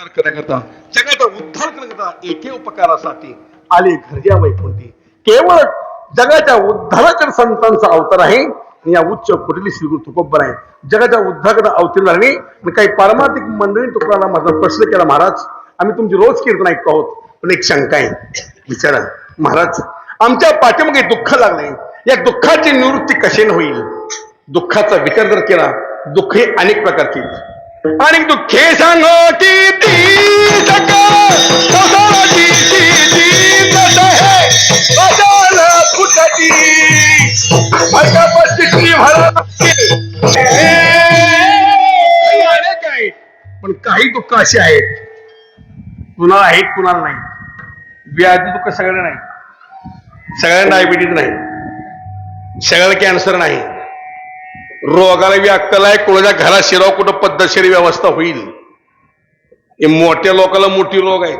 उपकार करण्याकरता जगाचा उद्धार करण्याकरता एके उपकारासाठी आले घरच्या वैकुंठी. केवळ जगाच्या उद्धाराच्या संतांचा अवतार आहे. आणि या उच्च कुठली श्री गुरु तुकोबर आहे. जगाच्या उद्धाराकडे अवतीर्ण झाले. आणि काही पारमार्थिक मंडळी तुकडाला माझा प्रश्न केला महाराज आम्ही तुमची रोज कीर्तन ऐकतो आहोत. पण एक शंका आहे. विचारा. महाराज आमच्या पाठीमागे दुःख लागले या दुःखाची निवृत्ती कशी होईल? दुःखाचा विचार जर केला दुःख हे अनेक प्रकारची आणि दुःखे सांग हो की ती आहे? पण काही दुःख अशी आहेत. कुणाला आहेत कुणाला नाही. व्याधी दुःख सगळ्यांना नाही. सगळ्यांना डायबिटीज नाही. सगळ्याला कॅन्सर नाही. रोगाला बी आहे कोणाच्या घरात शिराव कुठं पद्धतशीर व्यवस्था होईल. हे मोठ्या लोकांना मोठी रोग आहे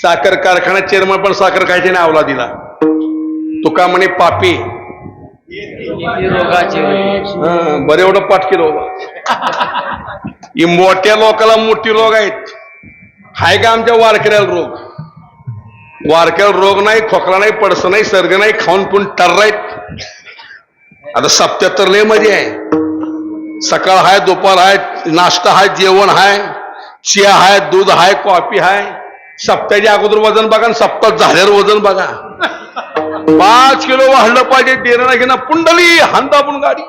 साखर कारखान्यात चेअरमन पण साखर खायचे नाही आवला दिला तुका म्हणे पापी. बरे बरं एवढं पाठ रोग ही मोठ्या लोकांना मोठी रोग आहेत. हाय का आमच्या वारकऱ्याला रोग? वारकऱ्याला रोग नाही खोकला नाही पडसं नाही सर्ग नाही खाऊन पिऊन टर्रायत. आता सप्त्याहत्तर लयमध्ये आहे. सकाळ हाय दुपार हाय नाश्ता हाय जेवण हाय चिया हाय दूध हाय कॉफी हाय. सप्त्याच्या अगोदर वजन बघा आणि सप्ताह झाल्यावर वजन बघा. पाच किलो वाढलं पाहिजे देणं घेणं पुंडली हांदापून गाडी.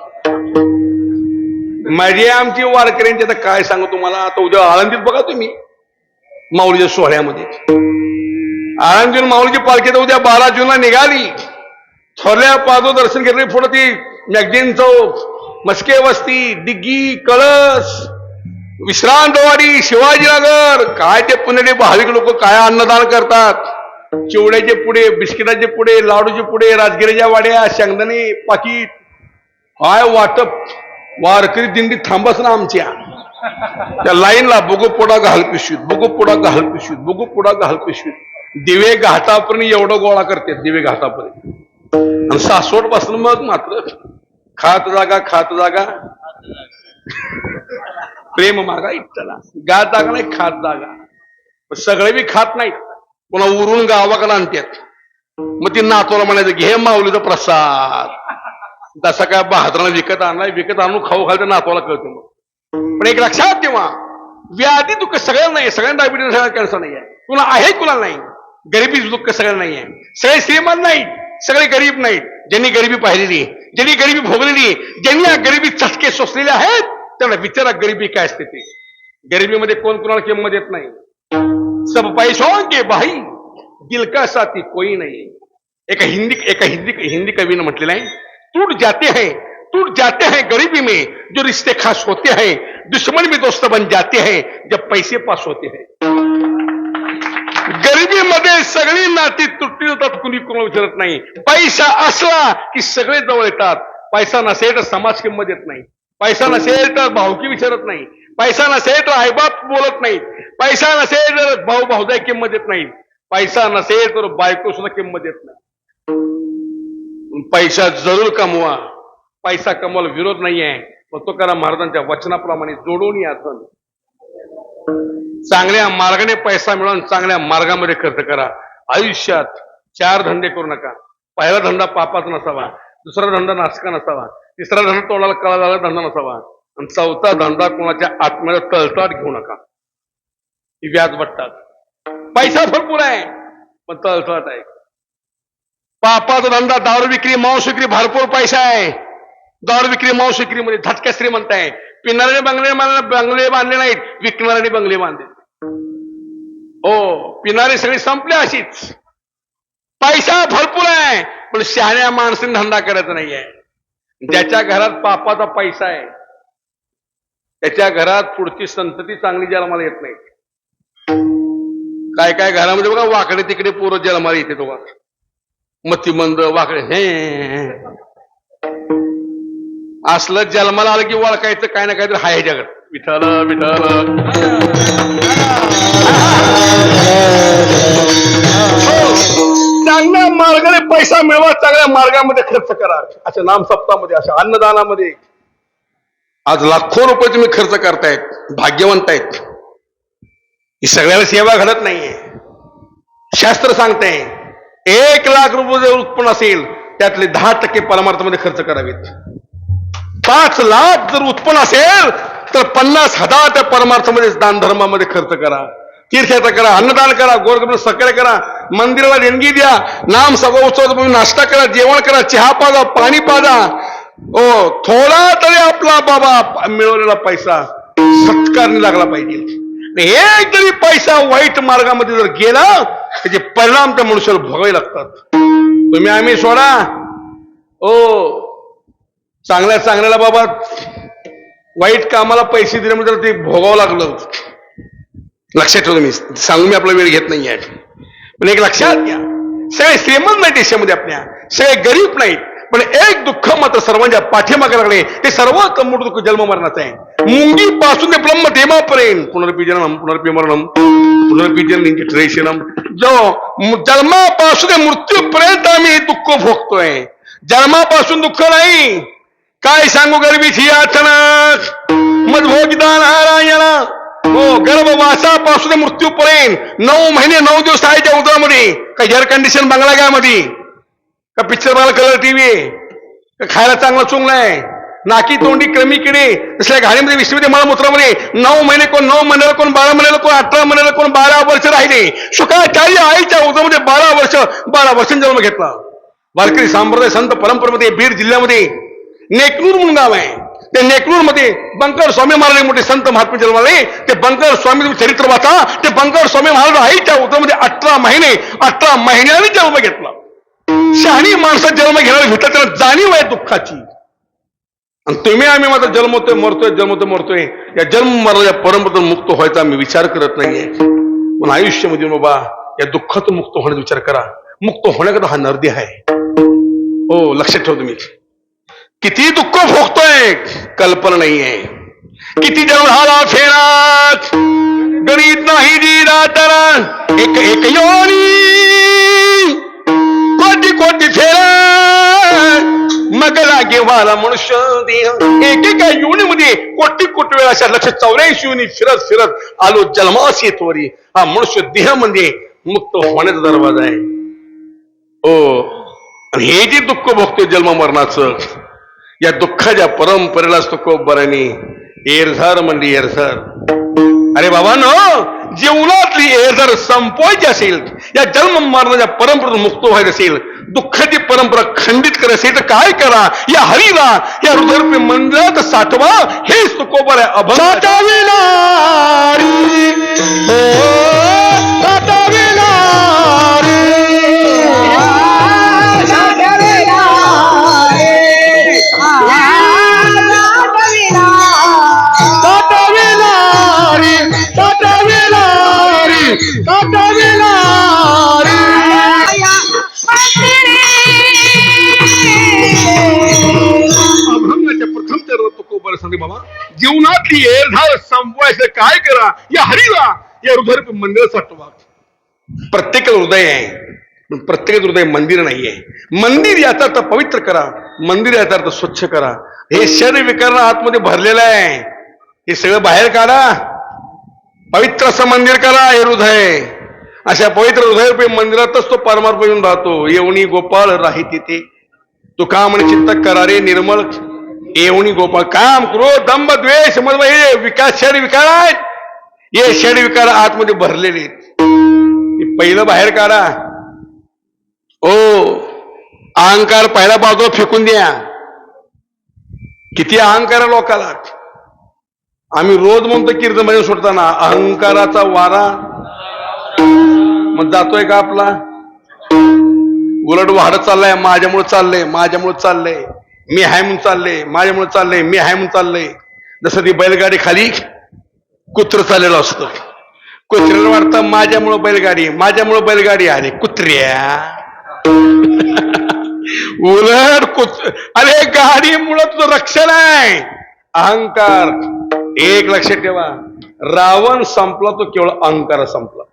माझी आमची वारकऱ्यांची आता काय सांगू तुम्हाला? आता उद्या आळंदीत बघा तुम्ही. माऊलीच्या सोहळ्यामध्ये. आळंदीतून माऊलीची पालखी तर उद्या बारा जूनला निघाली. थोरल्या पाजो दर्शन घेतले पुढे ती मॅगझिन चौक मस्के वस्ती डिग्गी कळस विश्रांतवाडी शिवाजीनगर काय ते पुणे भाविक लोक काय अन्नदान करतात? चिवड्याचे पुढे बिस्किटाचे पुढे लाडूचे पुढे राजगिरीच्या वाड्या शेंगदाणे पाकिट. काय वाटप. वारकरी दिंडी थांबस ना आमच्या. त्या लाईनला बघू पुढा घाल पिशवीत बघू पुढा घाल पिशवीत बघू पुढा घाल पिशवीत. दिवे घाटापर्यंत एवढं गोळा करते दिवे घाटापर्यंत. आणि सासवडपासून मग मात्र खात जागा खात जागा. प्रेम मागा इच्छला गात जागा नाही खात जागा. सगळे बी खात नाहीत. पुन्हा उरून गावाकडे आणतात. मग ती नातवाला म्हणायचं घे माऊलीचा प्रसाद. जसा काय बहादरानं विकत आणलाय विकत आणून खाऊ खाल तर नातवाला कळतो मग. पण एक लक्षात ठेवा व्याधी दुःख सगळ्यांना नाही सगळ्यांना डायबिटीस सगळ्यांना कॅन्सर नाही आहे. तुला आहे कुणाला नाही. गरिबी दुःख सगळ्यांना नाही आहे. सगळे श्रीमान नाहीत सगळे गरीब नाहीत. ज्यांनी गरिबी पाहिलेली आहे, ज्यांनी गरिबी भोगलेली ज्यांनी या गरिबी चटके सोसलेले आहेत त्यांना विचारा गरिबी काय असते ते गरिबीमध्ये कोण कोणाला किंमत देत नाही सब पैसों के भाई दिल का साथी कोई नहीं एका हिंदी एका हिंदी हिंदी कवी ने म्हटलेलं आहे टूट जाते हैं टूट जाते हैं गरीबी में जो रिश्ते खास होते हैं दुश्मन भी दोस्त बन जाते हैं जब पैसे पास होते हैं गरिबीमध्ये सगळी नाती तुटली जातात कुणी कोणाला विचारत नाही. पैसा असला की सगळे जवळ येतात. पैसा नसेल तर समाज किंमत येत नाही. पैसा नसेल तर भावकी विचारत नाही. पैसा नसेल तर आईबाप बोलत नाही. पैसा नसेल तर भाऊ भाऊजाई किंमत येत नाही. पैसा नसेल तर बायको सुद्धा किंमत येत नाही. पैसा जरूर कमवा. पैसा कमवायला विरोध नाही आहे पण तो करा महाराजांच्या वचनाप्रमाणे जोडून या चांगल्या मार्गाने पैसा मिळवून चांगल्या मार्गामध्ये खर्च करा. आयुष्यात चार धंदे करू नका. पहिला धंदा पापाचा नसावा. दुसरा धंदा नाशका नसावा. तिसरा धंदा तोंडाला कळा झाला धंदा नसावा. आणि चौथा धंदा कोणाच्या आत्म्याला तळतळाट घेऊ नका. ही व्याज बटतात पैसा भरपूर आहे पण तळताट आहे. पापाचा धंदा दारू विक्री मांस विक्री भरपूर पैसा आहे. दारू विक्री मांस विक्रीमध्ये झटक्या श्रीमंत आहे. पिणाऱ्याने बंगले बंगले बांधले नाहीत विकणाऱ्याने बंगले बांधले. हो पिणारे सगळी संपले अशीच. पैसा भरपूर आहे पण शहाण्या माणसाने धंदा करायचा नाहीये. ज्याच्या घरात पापाचा पैसा आहे त्याच्या घरात पुढची संतती चांगली जन्माला येत नाही. काय काय घरामध्ये बघा वाकडे तिकडे पोरं जन्माला येते तो मतिमंद वाकडे हे. असलं जन्माला आलं की वळखायचं काय ना काहीतरी हाय जगत. विठ्ठल विठ्ठल. चांगल्या मार्गाने पैसा मिळवा चांगल्या मार्गामध्ये खर्च करा. अशा नाम सप्तामध्ये अशा अन्नदानामध्ये. आज लाखो रुपये तुम्ही खर्च करतायत भाग्यवंत आहेत. ही सगळ्याला सेवा घडत नाहीये. शास्त्र सांगते एक लाख रुपये जर उत्पन्न असेल त्यातले दहा टक्के परमार्थामध्ये खर्च करावेत. पाच लाख जर उत्पन्न असेल तर पन्नास हजार त्या परमार्थामध्ये दान धर्मामध्ये खर्च करा. तीर्थयात्रा करा अन्नदान करा गोरगरीब सकळे करा मंदिराला देणगी द्या नाम सभा उत्सव नाश्ता करा जेवण करा चहा पाजा पाणी पाजा. ओ थोडा तरी आपला बाबा मिळवलेला पैसा सत्कारने लागला पाहिजे. एक जरी पैसा वाईट मार्गामध्ये जर गेला त्याचे परिणाम त्या मनुष्याला भोगावे लागतात. तुम्ही आम्ही सोडा. ओ चांगल्या चांगल्याला बाबा वाईट कामाला पैसे दिले म्हणजे ते भोगावं लागलं. लक्षात ठेवतो मी सांगून मी आपला वेळ घेत नाही आहे पण एक लक्षात घ्या. सगळे श्रीमंत नाही देशामध्ये आपल्या. सगळे गरीब नाहीत. पण एक दुःख मात्र सर्वांच्या पाठीमागे लागले. ते सर्वात मोठं दुःख जन्म मरणाचं आहे. मुंगी पासून ते ब्रह्म देमापर्यंत. पुनर्पिजनम पुनर्पिमरणम पुनर्पिजन ट्रेशनम म्हणजे जो जन्मापासून ते मृत्यूपर्यंत आम्ही दुःख भोगतोय. जन्मापासून दुःख नाही. काय सांगू गरिबीची अचानक भोगदान नारायण हो गर्भवासापासून मृत्यूपर्यंत नऊ महिने नऊ दिवस राहायच्या उदरामध्ये. का एअर कंडिशन बंगला काय मध्ये का पिक्चर बघायला कलर टीव्ही का खायला चांगला चुंगलं आहे? नाकी तोंडी क्रमी किडे. तसल्या घाणीमध्ये विश्वमध्ये मळमूत्रामध्ये नऊ महिने कोण नऊ महिन्याला कोण बारा महिन्याला कोण अठरा महिन्याला कोण बारा वर्ष राहिले. सुखाचार्य आईच्या उदरामध्ये बारा वर्ष बारा वर्ष जन्म घेतला. वारकरी संप्रदाय संत परंपरेमध्ये बीड जिल्ह्यामध्ये नेकनूर म्हणून गाव आहे. त्या नेकनूरमध्ये बंकर स्वामी महाराज मोठे संत महात्मा जन्माले. ते बंकर स्वामी चरित्र वाचा. ते बंकर स्वामी महाराज च्या उतरमध्ये अठरा महिने अठरा महिन्याने जन्म घेतला. शहाणी माणसं जन्म घेणारे भेटत त्याला जाणीव आहे दुःखाची. आणि तुम्ही आम्ही मात्र जन्मतोय मरतोय जन्मतोय मरतोय. या जन्म मरणाच्या परंपरेतून मुक्त व्हायचा आम्ही विचार करत नाहीये. पण आयुष्यामध्ये बाबा या दुःखातून मुक्त होण्याचा विचार करा. मुक्त होण्याकरता हा नर्दी आहे. हो लक्षात ठेव तुम्ही. किती दुःख भोगतोय? कल्पना नाहीये किती जन्म झाला फेरात. गणित नाही दिला तर एक एक योनी. कोटी कोटी फेरा मग लागे वाला मनुष्य देह. एकेका युनीमध्ये कोटी कोटी वेळा अशा लक्ष चौऱ्याऐंशी युनी फिरत फिरत आलो जन्मास येतोरी हा मनुष्य देहामध्ये मुक्त होण्याचा दरवाजा आहे. हो. आणि हे जे दुःख भोगतो जन्म मरणाचं या दुःखाच्या परंपरेलाच तो कोबराने एरझार म्हणली एरझार अरे बाबा नो जीवनातली एरझार संपवायची असेल या जन्म मरणाच्या परंपरेतून मुक्त व्हायचं असेल दुःखाची परंपरा खंडित करायची असेल तर काय करा? या हरीला या हृदय मंदिरात साठवा. हेच तुकोबर आहे अभंग. होते बाबा जीवनातली एरधार संपवायचं काय करा या हरीला या हृदय मंदिर साठवा. प्रत्येक हृदय आहे प्रत्येक हृदय मंदिर नाहीये. मंदिर याचा अर्थ पवित्र करा मंदिर याचा अर्थ स्वच्छ करा. हे शरीर विकारणं आतमध्ये भरलेलं आहे. हे सगळं बाहेर काढा. पवित्र असं मंदिर करा हे हृदय. अशा पवित्र हृदय मंदिरातच तो परमार्पण राहतो. येवणी गोपाळ राही तिथे. तो काम आणि चित्त करारे निर्मळ येवणी गोपाळ काम क्रोध दंभ द्वेष मग हे विकास शरीर विकार आहेत. हे शरीर विकार आतमध्ये भरलेले आहेत. पहिलं बाहेर काढा. ओ अहंकार पहिल्या बाजूला फेकून द्या. किती अहंकार लोकाला. आम्ही रोज म्हणतो कीर्तन भजन सोडताना अहंकाराचा वारा. मग जातोय का आपला? उलट वाढत चाललाय माझ्यामुळे चाललंय माझ्यामुळे चाललंय. मी हाय म्हणून चाललंय माझ्यामुळे चाललंय मी हाय म्हणून चाललंय. जसं ती बैलगाडी खाली कुत्र चाललेलं असतं. कुत्र्याला वाटतं माझ्यामुळं बैलगाडी माझ्यामुळं बैलगाडी अरे कुत्र्या. उलट कुत अरे गाडीमुळं तुझं रक्षण आहे. अहंकार. एक लक्षात ठेवा रावण संपला तो केवळ अहंकार संपला.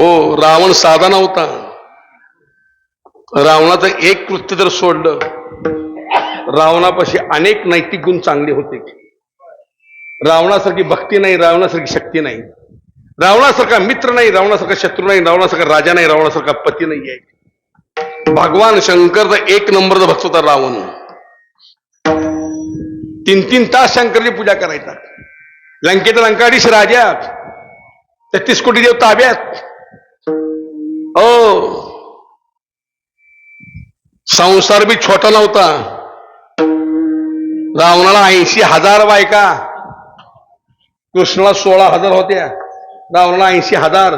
ओ रावण साधा नव्हता रावणाचं एक कृत्य जर सोडलं रावणापाशी अनेक नैतिक गुण चांगले होते. रावणासारखी भक्ती नाही रावणासारखी शक्ती नाही. रावणासारखा मित्र नाही रावणासारखा शत्रू नाही रावणासारखा राजा नाही रावणासारखा पती नाही आहे. भगवान शंकरचा एक नंबरचा भक्त होता रावण. तीन तीन तास शंकरची पूजा करायचा. लंकेत लंकाडीश राजा. तेहतीस कोटी देव ताब्यात. ओ संसार बी छोटा नव्हता. रावणाला ऐंशी हजार बायका. कृष्णाला सोळा हजार होत्या. रावणाला ऐंशी हजार.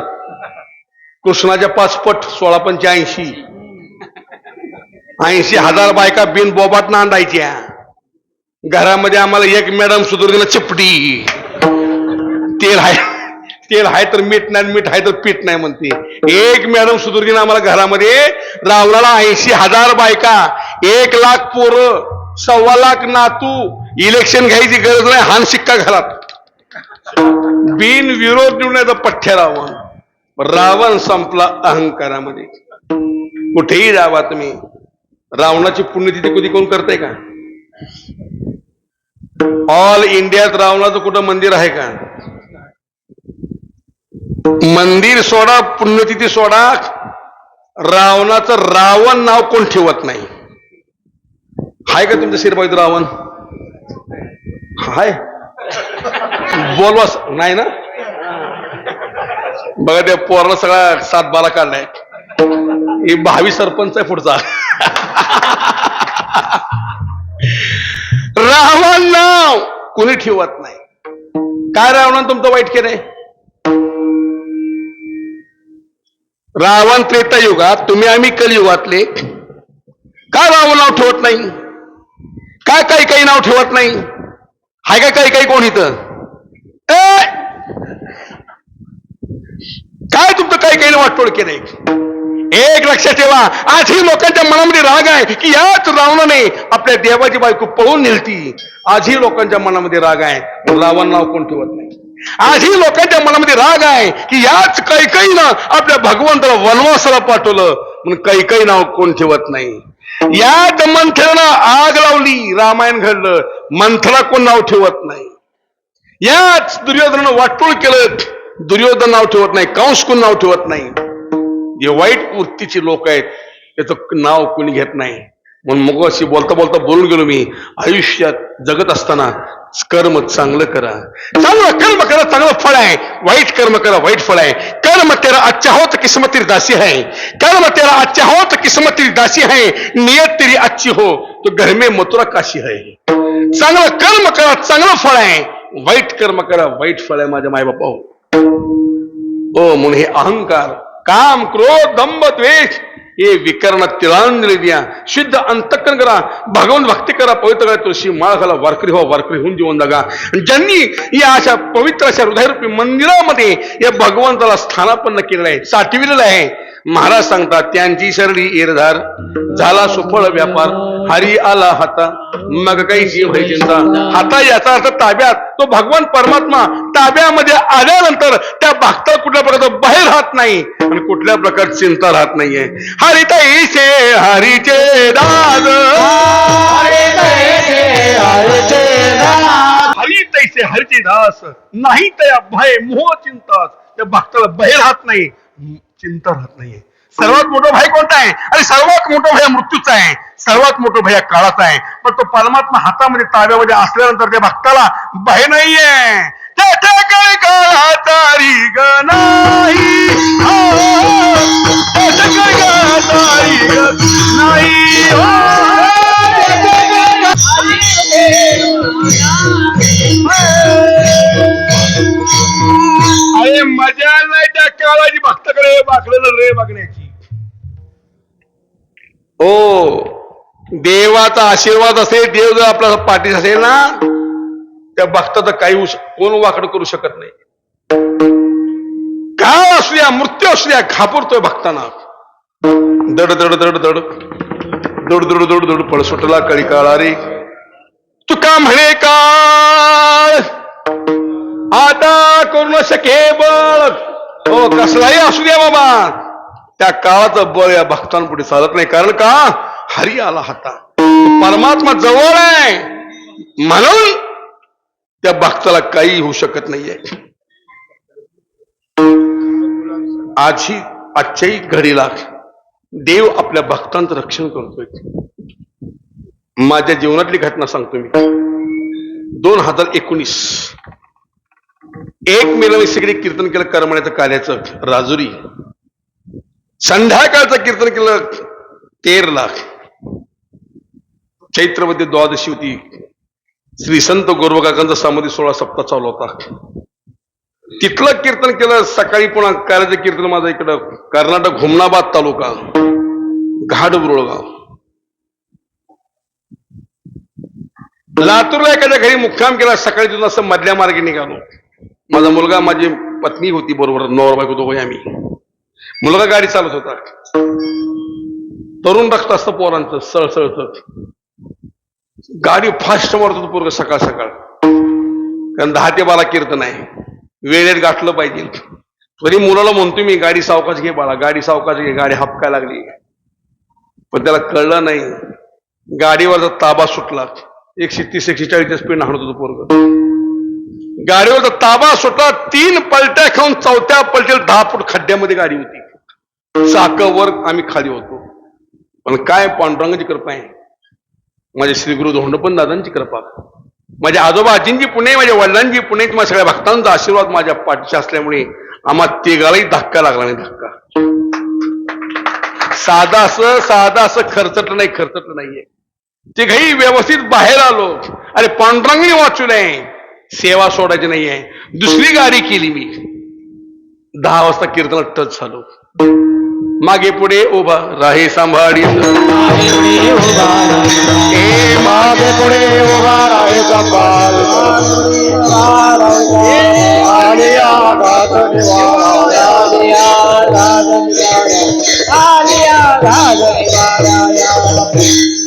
कृष्णाच्या पाचपट सोळा पंच्याऐंशी ऐंशी. हजार बायका बिन बोबाट नांदायच्या. घरामध्ये आम्हाला एक मॅडम सुधरून चिपटी. तेल आहे. तेल आहे तर मीठ नाही मीठ आहे तर पीठ नाही म्हणते. एक मॅडम सुधुर्गीन आम्हाला घरामध्ये रावणाला ऐंशी हजार बायका एक लाख पोरं सव्वा लाख नातू इलेक्शन घ्यायची गरज नाही हान शिक्का घरात. बिन विरोध निवडण्याचा पठ्ठ्या रावण. रावण संपला अहंकारामध्ये. कुठेही जावा तुम्ही. रावणाची पुण्यतिथी कधी कोण करताय का? ऑल इंडियात रावणाचं कुठं मंदिर आहे का? मंदिर सोडा पुण्यतिथी सोडा. रावणाचं रावण नाव कोण ठेवत नाही? हाय का तुमचं शिरबाईत रावण? हाय. बोलवा नाही ना? बघा त्या पोराला सगळा सात बारा काढलाय. हे भावी सरपंच आहे पुढचा. रावण नाव कोणी ठेवत नाही. काय रावणानं तुमचं वाईट केलंय? रावण त्रेता युगात तुम्ही आम्ही कलियुगातले. काय रावण नाव ठेवत नाही? काय काही काही नाव ठेवत नाही? हाय का काही काही कोण इथं? काय तुमचं काही काही वाटतोड केलं एक लक्षात ठेवा आजही लोकांच्या मनामध्ये राग आहे की याच रावणाने आपल्या देवाची बायको पळून नेलती. आजही लोकांच्या मनामध्ये राग आहे रावण नाव कोण ठेवत नाही? आजही लोकांच्या मनामध्ये राग आहे की याच कैकईनं आपल्या भगवंताला वनवासाला पाठवलं. म्हणून कैकई नाव कोण ठेवत नाही? याच मंथरानं आग लावली रामायण घडलं. मंथरा कोण नाव ठेवत नाही? याच दुर्योधनानं वाटोळ केलं. दुर्योधन नाव ठेवत नाही कंस कोण नाव ठेवत नाही? जे वाईट वृत्तीची लोक आहेत. याचं नाव कोणी घेत नाही. म्हणून मग अशी बोलता बोलता बोलून गेलो मी. आयुष्यात जगत असताना कर्म चांगलं करा. चांगलं कर्म करा चांगलं फळ आहे. वाईट कर्म करा वाईट फळ आहे. कर्म तेरा अच्छा हो तर किस्मत दासी आहे. कर्म तेरा अच्छा हो तो किस्मत दासी आहे. नियत तेरी अच्छी हो तो घर में मथुरा काशी आहे. चांगलं कर्म करा चांगलं फळ आहे. वाईट कर्म करा वाईट फळ आहे माझ्या मायबापा हो म्हणून हे अहंकार काम क्रोध दंभ द्वेष ये विकरण तिलांजली द्या शुद्ध अंतकरण करा भगवंत भक्ती करा पवित्र करा तुळशी माळ घाला वारकरी हो वारकरी होऊन जीवन जगा ज्यांनी या अशा पवित्र अशा हृदयरूपी मंदिरामध्ये या भगवंताला स्थानापन्न केलेलं आहे साठविलेलं आहे महाराज सांगतात त्यांची शरणी एरधार झाला सुफळ व्यापार हरी आला हाता मग काही जीव है चिंता हाता याचा अर्थ ताब्यात. तो भगवान परमात्मा ताब्यामध्ये आल्यानंतर त्या भक्ताला कुठल्या प्रकारचा बाहेर राहत नाही आणि कुठल्या प्रकारची चिंता राहत नाहीये. हरितैसे हरीचे दाद. हरी तैसे हरिचे दास. नाही तया भय मोह चिंतास त्या भक्ताला भय राहत नाही. चिंता राहत नाहीये. सर्वात मोठं भय कोणता आहे? आणि सर्वात मोठं भय मृत्यूचा आहे. सर्वात मोठं भय काळाचा आहे. पण तो परमात्मा हातामध्ये ताब्यामध्ये असल्यानंतर त्या भक्ताला भय नाहीये. तेथे काही काळाचा रिग नाही. हो. काळाचा रिग नाही. हो. अरे मजा नाही त्या काळाची भक्ताकडे बाकडं रे बघण्याची. हो देवाचा आशीर्वाद असेल देव जर आपला पाठीस असेल ना त्या भक्ताचं काही कोण वाकड करू शकत नाही. काळ असू मृत्यू असू घाबरतोय भक्तांना. दड दड दड दड. दड दड दड दड पळ सुटला कळी काळा रे तुका म्हणे काळ आता करू न शके बळ. हो कसलाही असू द्या बाबा. त्या काळाचं बळ या भक्तांपुढे चालत नाही. कारण का? हरी आला हाता. परमात्मा जवळ आहे. म्हणून त्या भक्ताला काही होऊ शकत नाहीये. आजही आजच्याही घडीला देव आपल्या भक्तांचं रक्षण करतोय. माझ्या जीवनातली घटना सांगतो मी. दोन हजार एकोणीस एक मेला सगळे कीर्तन केलं करमण्याचं कार्याचं राजुरी. संध्याकाळचं कीर्तन केलं तेर लाख. चैत्रमध्ये द्वादशी होती. श्री संत गोरवकाकांचा सामोदी सोळा सप्ताह चालू होता. तिथलं कीर्तन केलं सकाळी पुन्हा कार्याचं कीर्तन माझं इकडं कर्नाटक हुमनाबाद तालुका घाडबुरुळगाव लातूरला एखाद्या घरी मुक्काम केला सकाळी तिथून असं मधल्या मार्गे निघालो. माझा मुलगा माझी पत्नी होती बरोबर नवरा बायको दोघे आम्ही. मुलगा गाडी चालत होता. तरुण रक्त असतं पोरांचं सळसळत. गाडी फास्ट मारत होतो पोरग सकाळ सकाळ. कारण दहा ते बारा कीर्तन आहे. वेळेत गाठलं पाहिजे. तरी मुलाला म्हणतोय मी गाडी सावकाश घे बाळा गाडी सावकाश घे गाडी हपकाय लागली. पण त्याला कळलं नाही. गाडीवरचा ताबा सुटला. एकशे तीस एकशे चाळीसच्या स्पीड हाणत होतो पोरग. गाडीवरचा ताबा सुटला तीन पलट्या खाऊन चौथ्या पलट्याला दहा फूट खड्ड्यामध्ये गाडी होती. चाकावर आम्ही खाली होतो. पण काय पांडुरंगाची कृपा आहे. माझे श्री गुरु धोंडपण दादांची कृपा. माझ्या आजोबा आजींची पुणे माझ्या वडिलांची पुणे माझ्या सगळ्या भक्तांचा आशीर्वाद माझ्या पाठीशी असल्यामुळे आम्हा तिघालाही धक्का लागला नाही धक्का. साधा असं साधा असं खर्चटलं नाही खर्चटलं नाहीये. तिघही व्यवस्थित बाहेर आलो. अरे पांडुरंगही वाचू नये. सेवा सोडायची नाहीये. दुसरी गाडी केली मी. दहा वाजता कीर्तनात टच झालो. मागे पुढे उभा राहे सांभाळी. मागे पुढे उभा राहे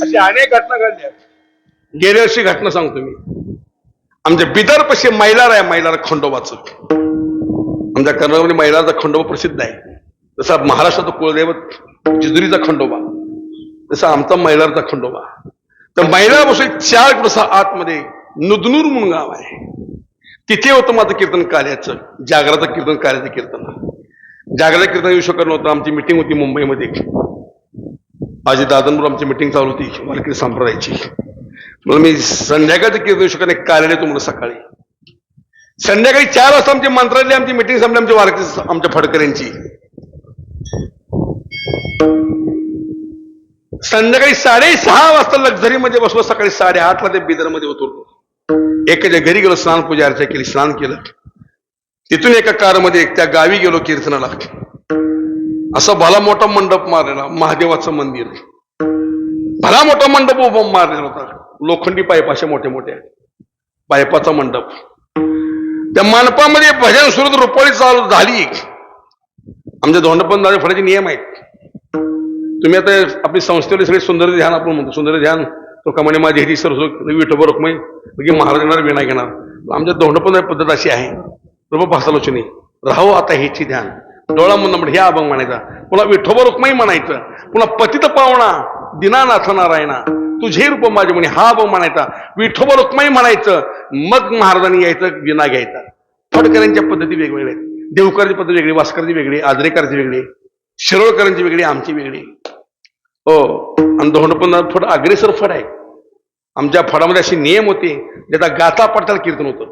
अशी अनेक घटना घडल्या. गेल्या वर्षी घटना सांगतो मी. आमच्या बिदर पशी मैलार आहे मैलार खंडोबाचं. आमच्या कर्नाटकमध्ये मैलारचा खंडोबा प्रसिद्ध आहे. जसा महाराष्ट्राचा कुलदैवत जिजुरीचा खंडोबा. तसा आमचा मैलारचा खंडोबा. तर मैलारपासून चार किलोसा आतमध्ये नुदनूर म्हणून गाव आहे. तिथे होतं माझं कीर्तन कार्याचं जागराचं कीर्तन कार्याचं कीर्तन. जागराचं कीर्तन येऊ शकत नव्हतं आमची मिटिंग होती मुंबईमध्ये. माझी दादनपूर आमची मिटिंग चालू होती वारकरी संप्रदायाची. म्हणून मी संध्याकाळचं कीर्तन येऊ शकत नाही कार्यालय तुम्हाला सकाळी. संध्याकाळी चार वाजता आमची मंत्रालय आमची मिटिंग संपली आमच्या वारकरी आमच्या फडकऱ्यांची. संध्याकाळी साडेसहा वाजता लक्झरीमध्ये बसलो सकाळी साडेआठला ते बिदरमध्ये उतरलो. एकाच्या घरी गेलो स्नान पूजा अर्चा केली स्नान केलं. तिथून एका कारमध्ये त्या गावी गेलो कीर्तनाला. असं भला मोठा मंडप मारलेला महादेवाचं मंदिर. भला मोठा मंडप उभा मारलेला होता. लोखंडी पाईप अशा मोठ्या मोठ्या पायपाचा मंडप. त्या मंडपामध्ये भजन सुरू रुपाळी चालू झाली. आमच्या धोंडपण दादा फळाचे नियम आहेत. तुम्ही आता आपली संस्थेवरील सगळे सुंदर ध्यान आपण म्हणतो. सुंदर ध्यान तो कमाने माझी ह्याची सर विठोबा रुक्मय की महाराज येणार विणा घेणार. आमच्या धोंडपण पद्धत अशी आहे. रुपा भासालोचनी राहू आता ह्याची ध्यान. डोळा म्हणणं म्हणजे हे अभंग म्हणायचा. पुन्हा विठोबा रुक्मय म्हणायचं. पुन्हा पतित पावणा दिनानाथ नारायणा. तुझे रूप माझे म्हणे हा भाऊ म्हणायचा विठोबा रुक्माई म्हणायचं मग महाराजांनी यायचं विना घ्यायचा. फडकऱ्यांच्या पद्धती वेगवेगळ्या आहेत. देवकरांची पद्धती वेगळी वास्करची वेगळी आजरेकरची वेगळी शिरोळकरांची वेगळी आमची वेगळी. हो आणि धोंड पण थोडं अग्रेसर फड आहे. आमच्या फडामध्ये असे नियम होते ज्याचा गाथा पाठाला कीर्तन होतं.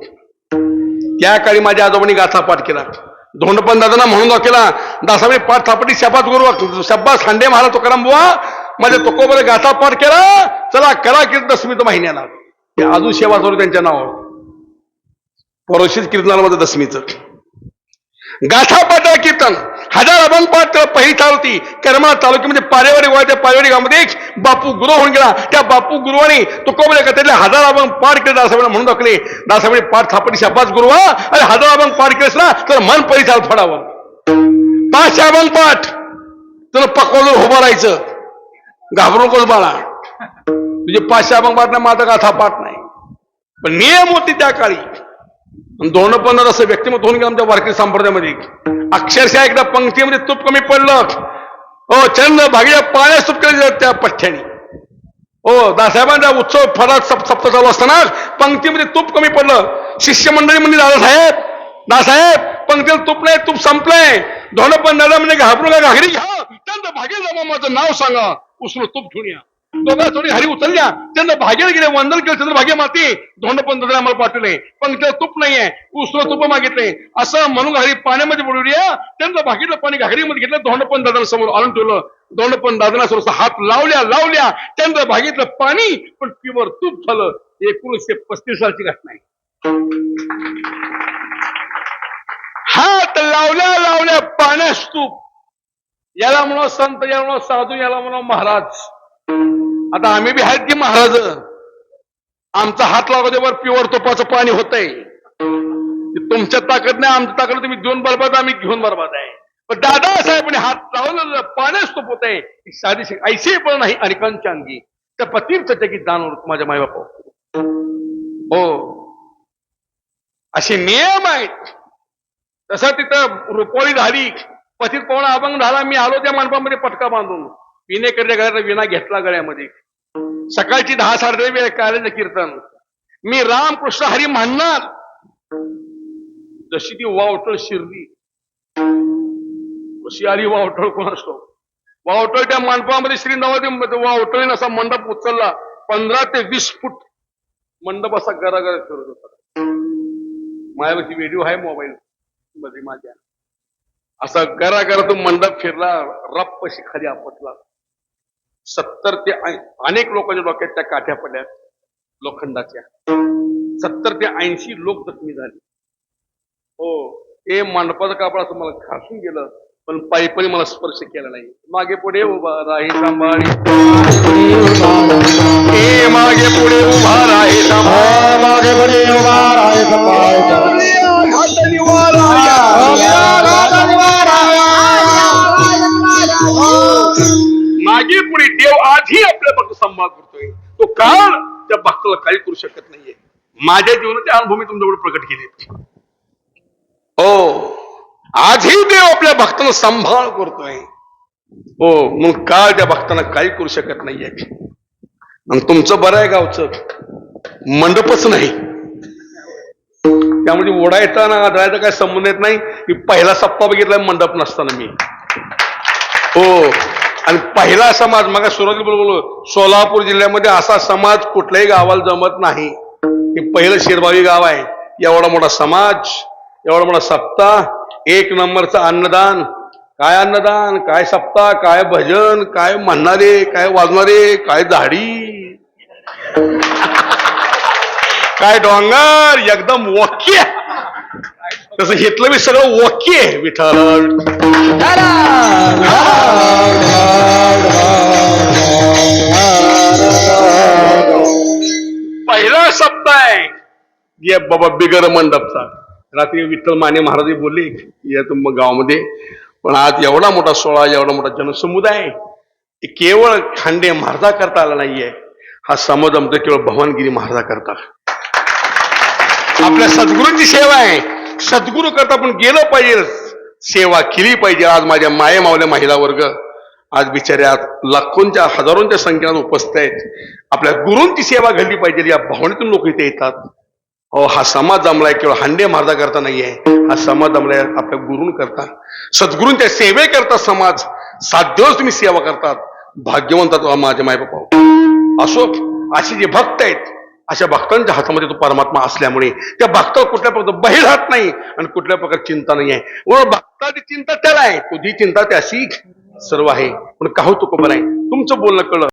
त्या काळी माझ्या आजोबांनी गाथा पाठ केला. धोंडपण दादांना म्हणून दाखवला दासाबाई पाठ थापटी शपात गुरु शब्बा सांडे महाराज तुकाराम बुवा माझ्या तुकोबर गाथा पाठ केला चला करा कीर्तन दशमीत महिन्याला. ते अजून सेवा चालू त्यांच्या नावावर. परोशीच कीर्तनाला माझं दशमीचं गाथा पाठ कीर्तन. हजार अभंग पाठ त्याला पहिली होती करमाळा तालुक्यामध्ये म्हणजे पारेवाडी वळच्या पारेवाडी गावामध्ये एक बापू गुरु होऊन गेला. त्या बापू गुरुवाने तुकोबले का हजार अभंग पाठ केले दासावेला म्हणून दाखले दासावेळी पाठ थापडी शाबास गुरुवा आणि हजार अभंग पाठ केलेस ना तर मन परिचाल फडावं पाचशे अभंग पाठ. तुला पकवलं उभं राहायचं. घाबरू नकोस बाळा? तुझे पाचशे अभंग पाठ नाही माझा गाथा पाठ नाही. पण नियम होते त्या काळी. दोन पंधरा असं व्यक्तिमत्व होऊन गेलं आमच्या वारकरी संप्रदायामध्ये. अक्षरशः एकदा पंक्तीमध्ये तूप कमी पडलं. हो चंद भागीच्या पाण्यात तूप केले त्या पठ्ठ्याने. हो दासाहेबांचा उत्सव फरक सप सप्त चालू असताना पंक्तीमध्ये तूप कमी पडलं. शिष्यमंडळी म्हणजे दादासाहेब दासाहेब पंक्तीला तूप नाही तूप संपलंय. धोंड पण दादा म्हणजे घाबरू का घागरी घ्या. चंद भागी जमा माझं नाव सांगा. उसरून तूप घेऊन या दोघा थोडी हरी उचलल्या त्यांना भाग्याला गेले वंदन केलं त्यांचं भाग्य माती धोंड पण दादा आम्हाला पाठवले त्याला तूप नाहीये उसळ तुप मागितले असं म्हणून हरी पाण्यामध्ये बुडवूया त्यांचं भागीतलं पाणी घागरीमध्ये घेतलं धोंड पण दादा समोर आणून ठेवलं धोंड पण दादा समोर हात लावल्या लावल्या। त्यांचं भागीतलं पाणी पण प्युअर तूप झालं एकोणीसशे पस्तीस सालची घटना आहे हात लावल्या लावल्या पाण्यास तूप। याला म्हणा संत याला म्हणा साधू याला म्हणा महाराज. आता आम्ही बी आहेत की महाराज? आमचा हात लागवल्यावर प्युअर तुपाचं पाणी होतंय. तुमच्या ताकद नाही आमच्या ताकद तुम्ही दोन बरबाद आम्ही घेऊन बरबाद आहे. पण दादा साहेबांनी हात लावलं पाण्यास तो होत आहे साधी ऐसे पण नाही अनेकांच्या अंगी त्या पतीर्थ जगी जाणवर माझ्या मायबापा हो. असे नियम आहेत. तसं तिथं रुपोळी झाली. पथित पवना अभंग झाला मी आलो त्या मंडपामध्ये पटका बांधून. विनेकरच्या गळ्याला विना घेतला गळ्यामध्ये. सकाळची दहा साडे वेळ कार्याचं कीर्तन. मी राम कृष्ण हरी म्हणणार. जशी ती वावटळ शिरली कशी आली वावटळ कोण असतो वावटळ त्या मंडपामध्ये श्री नवादी वावटळीन असा मंडप उचलला. पंधरा ते वीस फूट मंडप असा गरागर करत होता. माझ्यापाशी व्हिडिओ आहे मोबाईल मध्ये माझ्या. असा गरा गरा तो मंडप फिरला रप्पशी खाली आपटला. सत्तर ते अनेक लोकांच्या डोक्यात त्या काठ्या पडल्या लोखंडाच्या. सत्तर ते ऐंशी लोक जखमी झाले. हो ते मंडपाचा कापड असं मला खासून गेलं पण पायी मला स्पर्श केला नाही. मागे पुढे उभा राही सांभाळी. मागे पुढे उभा राही मागे पुढे उभा राहे आपल्या करतोय. तो काळ त्या भक्ताला काही करू शकत नाहीये? माझ्या जीवनाचे अनुभव मी तुमच्याकडे प्रकट केले हो. आजही देव आपल्या भक्तांना सांभाळ करतोय. हो मग काळ त्या भक्तांना काही करू शकत नाहीये? आणि तुमचं बरं आहे गावचं. मंडपच नाही. त्यामध्ये ओढायचा ना आदळायचा काय संबंध येत नाही. मी पहिला सप्पा बघितलाय मंडप नसताना मी. हो. आणि पहिला समाज मग सुरुवातीला बोललो सोलापूर जिल्ह्यामध्ये असा समाज कुठल्याही गावाला जमत नाही. हे पहिलं शिरभावी गाव आहे. एवढा मोठा समाज एवढा मोठा सप्ताह एक नंबरचं अन्नदान. काय अन्नदान? काय सप्ताह? काय भजन? काय म्हणणारे? काय वाजणारे? काय झाडी? काय डोंगर? एकदम वक्य तसं घेतलं मी सगळं ओके आहे पहिला सप्ताह आहे. बाबा बिगर मंडपचा. रात्री विठ्ठल माने महाराज बोलले या तुम गावामध्ये. पण आज एवढा मोठा सोहळा एवढा मोठा जनसमुदाय केवळ खांडे महाराजा करता आला नाहीये. हा समाज आमचा केवळ भवानगिरी महाराजा करता. आपल्या सद्गुरूंची सेवा आहे. सद्गुरू करता आपण गेलं पाहिजे सेवा केली पाहिजे. आज माझ्या माये मावल्या महिला वर्ग आज बिचाऱ्या लाखोंच्या हजारोंच्या संख्येने उपस्थित आहेत. आपल्या गुरूंची सेवा घडली पाहिजे या भावनेतून लोक इथे येतात. अहो हा समाज जमलाय केवळ हांडे मारदा करता नाहीये हा समाज जमलाय आपल्या गुरुं करता. सद्गुरूंच्या सेवे करता समाज सात दिवस तुम्ही सेवा करतात. भाग्यवंतात माझे माय बापा असो असे जे भक्त आहेत अशा भक्तांच्या हातामध्ये तो परमात्मा असल्यामुळे त्या भक्ताला कुठल्या प्रकार बहिर हात नाही आणि कुठल्या प्रकार चिंता नाही आहे. उलट भक्ताची चिंता त्याला आहे. तुझी चिंता त्याशी सर्व आहे. पण का होतो बरं आहे तुमचं बोलणं कळलं.